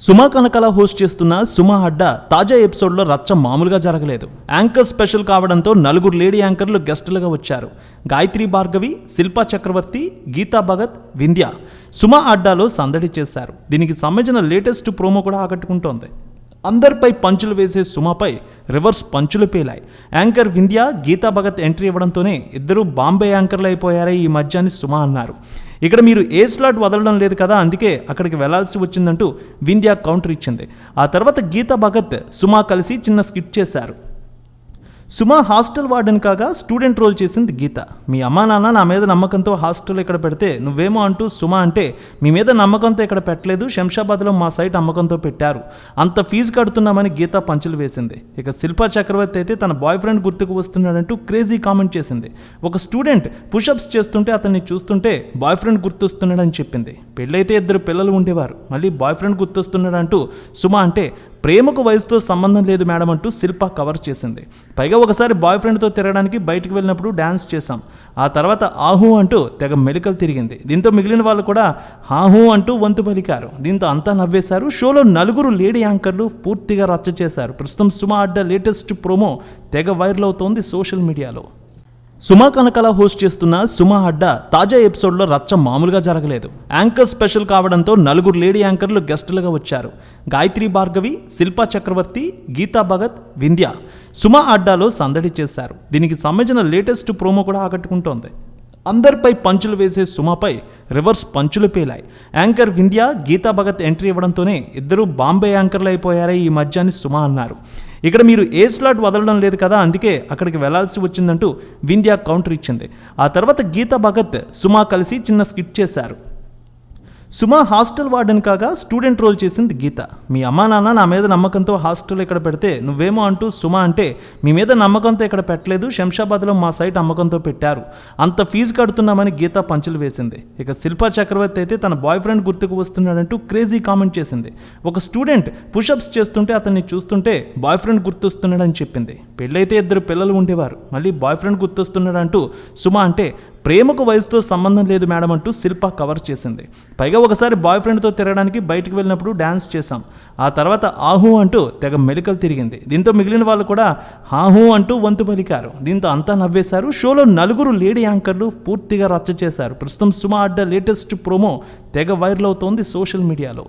సుమా Kanakala host చేస్తున్న సుమా అడ్డా తాజా ఎపిసోడ్లో రచ్చ మామూలుగా జరగలేదు. యాంకర్ స్పెషల్ కావడంతో నలుగురు లేడీ యాంకర్లు గెస్టులుగా వచ్చారు. గాయత్రి భార్గవి శిల్పా చక్రవర్తి గీతా భగత్ వింధ్య. సుమా అడ్డాలో సందడి చేశారు. దీనికి సంబంధించిన లేటెస్ట్ ప్రోమో కూడా ఆకట్టుకుంటోంది. అందరిపై పంచులు వేసే సుమాపై రివర్స్ పంచులు పేలాయి. యాంకర్ వింధ్య గీతా భగత్ ఎంట్రీ ఇవ్వడంతోనే ఇద్దరు బాంబే యాంకర్లు అయిపోయారే ఈ మధ్య అని సుమా అన్నారు. ఇక్కడ మీరు ఏ స్లాట్ వదలడం లేదు కదా అందుకే అక్కడికి వెళ్ళాల్సి వచ్చిందంటూ వింధ్య కౌంటర్ ఇచ్చింది. ఆ తర్వాత గీతా భగత్ సుమా కలిసి చిన్న స్కిట్ చేశారు. సుమా హాస్టల్ వార్డెన్ కాగా స్టూడెంట్ రోల్ చేసింది గీత. మీ అమ్మా నాన్న నా మీద నమ్మకంతో హాస్టల్ ఇక్కడ పెడితే నువ్వేమో అంటూ సుమా అంటే మీ మీద నమ్మకంతో ఇక్కడ పెట్టలేదు శంషాబాద్లో మా సైట్ అమ్మకంతో పెట్టారు. అంత ఫీజు కడుతున్నామని గీత పంచులు వేసింది. ఇక శిల్పా చక్రవర్తి అయితే తన బాయ్ ఫ్రెండ్ గుర్తుకు వస్తున్నాడంటూ క్రేజీ కామెంట్ చేసింది. ఒక స్టూడెంట్ పుషప్స్ చేస్తుంటే అతన్ని చూస్తుంటే బాయ్ ఫ్రెండ్ గుర్తొస్తున్నాడని చెప్పింది. పెళ్ళైతే ఇద్దరు పిల్లలు ఉండేవారు. మళ్ళీ బాయ్ ఫ్రెండ్ గుర్తొస్తున్నాడంటూ సుమా అంటే ప్రేమకు వయసుతో సంబంధం లేదు మేడం అంటూ శిల్ప కవర్ చేసింది. పైగా ఒకసారి బాయ్ ఫ్రెండ్తో తిరగడానికి బయటకు వెళ్ళినప్పుడు డ్యాన్స్ చేశాం. ఆ తర్వాత ఆహూ అంటూ తెగ మెలికలు తిరిగింది. దీంతో మిగిలిన వాళ్ళు కూడా హాహు అంటూ వంతు పలికారు. దీంతో అంతా నవ్వేశారు. షోలో నలుగురు లేడీ యాంకర్లు పూర్తిగా రచ్చ చేశారు. ప్రస్తుతం సుమ అడ్డ లేటెస్ట్ ప్రోమో తెగ వైరల్ అవుతోంది సోషల్ మీడియాలో. సుమా కనకల హోస్ట్ చేస్తున్న సుమా అడ్డా తాజా ఎపిసోడ్లో రచ్చ మామూలుగా జరగలేదు. యాంకర్ స్పెషల్ కావడంతో నలుగురు లేడీ యాంకర్లు గెస్టులుగా వచ్చారు. గాయత్రి భార్గవి శిల్పా చక్రవర్తి గీతా భగత్ వింధ్య. సుమా అడ్డాలో సందడి చేశారు. దీనికి సంబంధించిన లేటెస్ట్ ప్రోమో కూడా ఆకట్టుకుంటోంది. అందరిపై పంచులు వేసే సుమాపై రివర్స్ పంచులు పేలాయి. యాంకర్ వింధ్య గీతా భగత్ ఎంట్రీ ఇవ్వడంతోనే ఇద్దరు బాంబే యాంకర్లు అయిపోయారే ఈ మధ్యాన్ని సుమా అన్నారు. ఇక్కడ మీరు ఏ స్లాట్ వదలడం లేదు కదా అందుకే అక్కడికి వెళ్ళాల్సి వచ్చిందంటూ వింధ్య కౌంటర్ ఇచ్చింది. ఆ తర్వాత గీతా భగత్ సుమా కలిసి చిన్న స్కిట్ చేశారు. సుమా హాస్టల్ వార్డెన్ కాగా స్టూడెంట్ రోల్ చేసింది గీత. మీ అమ్మా నాన్న నా మీద నమ్మకంతో హాస్టల్ ఇక్కడ పెడితే నువ్వేమో అంటూ సుమా అంటే మీ మీద నమ్మకంతో ఇక్కడ పెట్టలేదు శంషాబాద్లో మా సైట్ అమ్మకంతో పెట్టారు. అంత ఫీజు కడుతున్నామని గీత పంచులు వేసింది. ఇక శిల్పా చక్రవర్తి అయితే తన బాయ్ ఫ్రెండ్ గుర్తుకు వస్తున్నాడంటూ క్రేజీ కామెంట్ చేసింది. ఒక స్టూడెంట్ పుషప్స్ చేస్తుంటే అతన్ని చూస్తుంటే బాయ్ ఫ్రెండ్ గుర్తొస్తున్నాడని చెప్పింది. పెళ్ళైతే ఇద్దరు పిల్లలు ఉండేవారు. మళ్ళీ బాయ్ ఫ్రెండ్ గుర్తొస్తున్నాడంటూ సుమా అంటే ప్రేమకు వయసుతో సంబంధం లేదు మేడం అంటూ శిల్ప కవర్ చేసింది. పైగా ఒకసారి బాయ్ ఫ్రెండ్తో తిరగడానికి బయటకు వెళ్ళినప్పుడు డ్యాన్స్ చేశాం. ఆ తర్వాత ఆహూ అంటూ తెగ మెలికలు తిరిగింది. దీంతో మిగిలిన వాళ్ళు కూడా హాహూ అంటూ వంతు పలికారు. దీంతో అంతా నవ్వేశారు. షోలో నలుగురు లేడీ యాంకర్లు పూర్తిగా రచ్చ చేశారు. ప్రస్తుతం సుమ అడ్డ లేటెస్ట్ ప్రోమో తెగ వైరల్ అవుతోంది సోషల్ మీడియాలో.